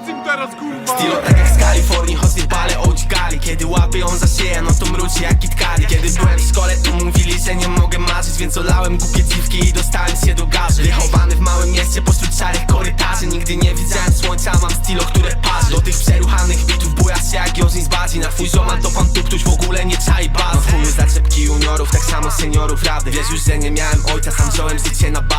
teraz kurwa. Stilo tak jak z Kalifornii, choć nie palę odźgali Kiedy łapy ją za szyję, no to mruci jak kitkali Kiedy byłem w szkole, to mówili, że nie mogę marzyć Więc olałem głupie dziwki i dostałem się do garzy. Wychowany w małym mieście pośród szarych korytarzy. Nigdy nie widziałem słońca, mam stilo, które parzy. Do tych przeruchanych bitów buja się jak Jorzin z Badzi Na twój ziomal to pan tuptuś w ogóle nie czai bazy. Mam chuju zaczepki juniorów, tak samo seniorów rady. Wiesz już, że nie miałem ojca, sam wziąłem życie na tam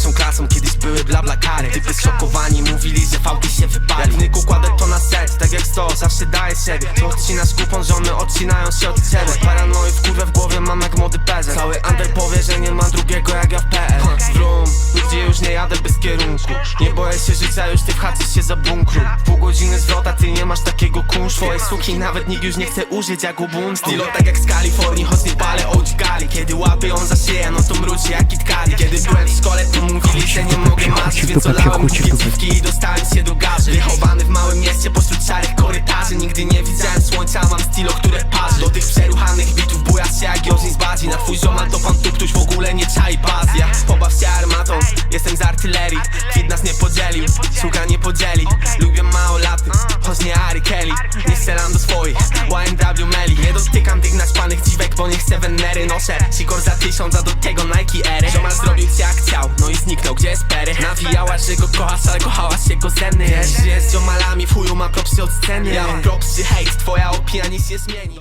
pierwszą klasą, kiedyś były bla bla kary. Typy zszokowani, mówili, że fałki się wypali. Jak kładę to na serc, tak jak sto, zawsze daję siebie. To odcinasz kupon, żony odcinają się od ciebie. Paranoi w kurwę w głowie mam jak młody pezek Cały under powie, że nie ma drugiego jak ja w PL Wrum, nigdzie już nie jadę bez kierunku. Nie boję się życia, już ty wchaczysz się za bunkru. Pół godziny zwrota, ty nie masz takiego kunsz Twojej suki nawet nikt już nie chce użyć jak ubuntu Stilo tak jak z Kalifornii, choć nie palę odźgali Kiedy łapy ją za szyję, no to mruci jak kitkali Kiedy byłem w szkole, to mówili, że nie mogę marzyć Więc olałem głupie dziwki i dostałem się do garzy. Wychowany w małym mieście pośród szarych korytarzy. Nigdy nie widziałem słońca, mam stilo, które parzy. Do tych przeruchanych bitów buja się jak Jorzin z Badzi. Na twój ziomal to pan tuptuś w ogóle nie czai bazy Ja pobaw się armatą, jestem z artylerii. Kwit nas nie podzielił, sługa nie podzieli. Lubię małolaty, choć nie Ari Kelly. Nie strzelam do swoich, YMW Meli. Nie wenery Noszę. Sikor za tysiąc, a do tego Nike Ery Ziomal zrobił ci jak chciał, no i zniknął, gdzie jest Perry? Nawijałaś, że go kochasz, ale kochałaś jego zeny Jest, że z ziomalami, w chuju ma propsy od sceny. Ja mam propsy, hejt, twoja opinia nic nie zmieni